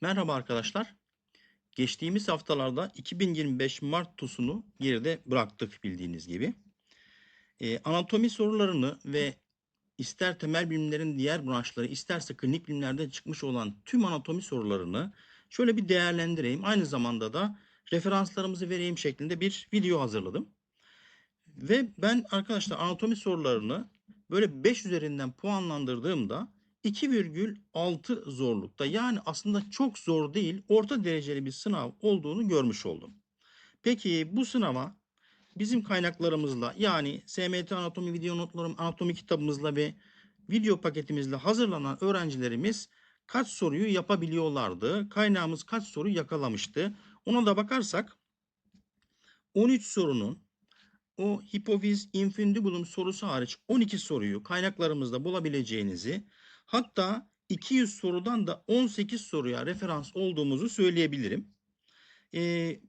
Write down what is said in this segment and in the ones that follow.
Merhaba arkadaşlar. Geçtiğimiz haftalarda 2025 Mart TUS'unu geride bıraktık bildiğiniz gibi. Ee, anatomi sorularını ve ister temel bilimlerin diğer branşları isterse klinik bilimlerde çıkmış olan tüm anatomi sorularını şöyle bir değerlendireyim. Aynı zamanda da referanslarımızı vereyim şeklinde bir video hazırladım. Ve ben arkadaşlar anatomi sorularını böyle 5 üzerinden puanlandırdığımda 2,6 zorlukta yani aslında çok zor değil orta dereceli bir sınav olduğunu görmüş oldum. Peki bu sınava bizim kaynaklarımızla yani SMT Anatomi video notlarım anatomi kitabımızla ve video paketimizle hazırlanan öğrencilerimiz kaç soruyu yapabiliyorlardı? Kaynağımız kaç soru yakalamıştı? Ona da bakarsak 13 sorunun o hipofiz infundibulum sorusu hariç 12 soruyu kaynaklarımızda bulabileceğinizi hatta 200 sorudan da 18 soruya referans olduğumuzu söyleyebilirim. Ee,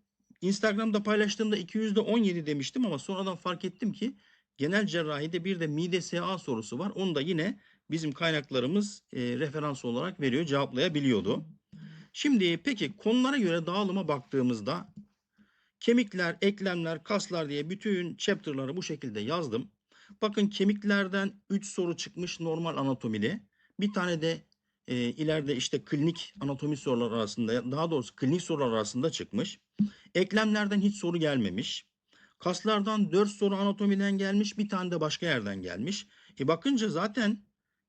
Instagram'da paylaştığımda 200'de 17 demiştim ama sonradan fark ettim ki genel cerrahide bir de mide SA sorusu var. Onu da yine bizim kaynaklarımız e, referans olarak veriyor, cevaplayabiliyordu. Şimdi peki konulara göre dağılıma baktığımızda Kemikler, eklemler, kaslar diye bütün chapter'ları bu şekilde yazdım. Bakın kemiklerden 3 soru çıkmış normal anatomide. Bir tane de e, ileride işte klinik anatomi soruları arasında daha doğrusu klinik sorular arasında çıkmış. Eklemlerden hiç soru gelmemiş. Kaslardan 4 soru anatomiden gelmiş, bir tane de başka yerden gelmiş. E bakınca zaten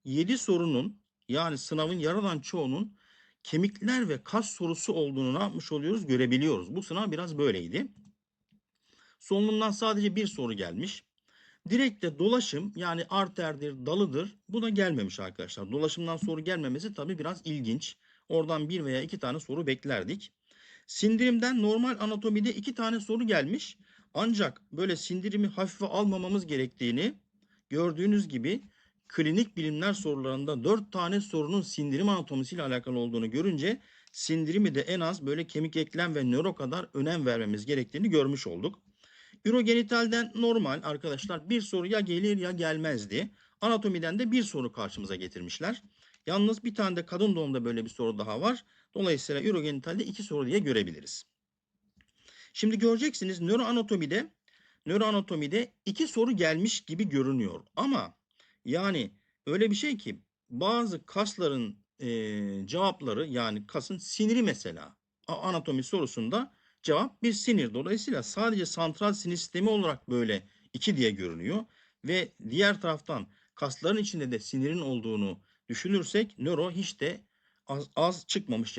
7 sorunun yani sınavın yaradan çoğunun kemikler ve kas sorusu olduğunu ne yapmış oluyoruz görebiliyoruz. Bu sınav biraz böyleydi. Solunumdan sadece bir soru gelmiş. Direkte dolaşım yani arterdir, dalıdır bu da gelmemiş arkadaşlar. Dolaşımdan soru gelmemesi tabii biraz ilginç. Oradan bir veya iki tane soru beklerdik. Sindirimden normal anatomide iki tane soru gelmiş. Ancak böyle sindirimi hafife almamamız gerektiğini gördüğünüz gibi klinik bilimler sorularında 4 tane sorunun sindirim anatomisiyle alakalı olduğunu görünce sindirimi de en az böyle kemik eklem ve nöro kadar önem vermemiz gerektiğini görmüş olduk. Ürogenitalden normal arkadaşlar bir soru ya gelir ya gelmezdi. Anatomiden de bir soru karşımıza getirmişler. Yalnız bir tane de kadın doğumda böyle bir soru daha var. Dolayısıyla ürogenitalde iki soru diye görebiliriz. Şimdi göreceksiniz nöroanatomide nöroanatomide iki soru gelmiş gibi görünüyor. Ama yani öyle bir şey ki bazı kasların e, cevapları yani kasın siniri mesela anatomi sorusunda cevap bir sinir. Dolayısıyla sadece santral sinir sistemi olarak böyle iki diye görünüyor. Ve diğer taraftan kasların içinde de sinirin olduğunu düşünürsek nöro hiç de az, az çıkmamış yani.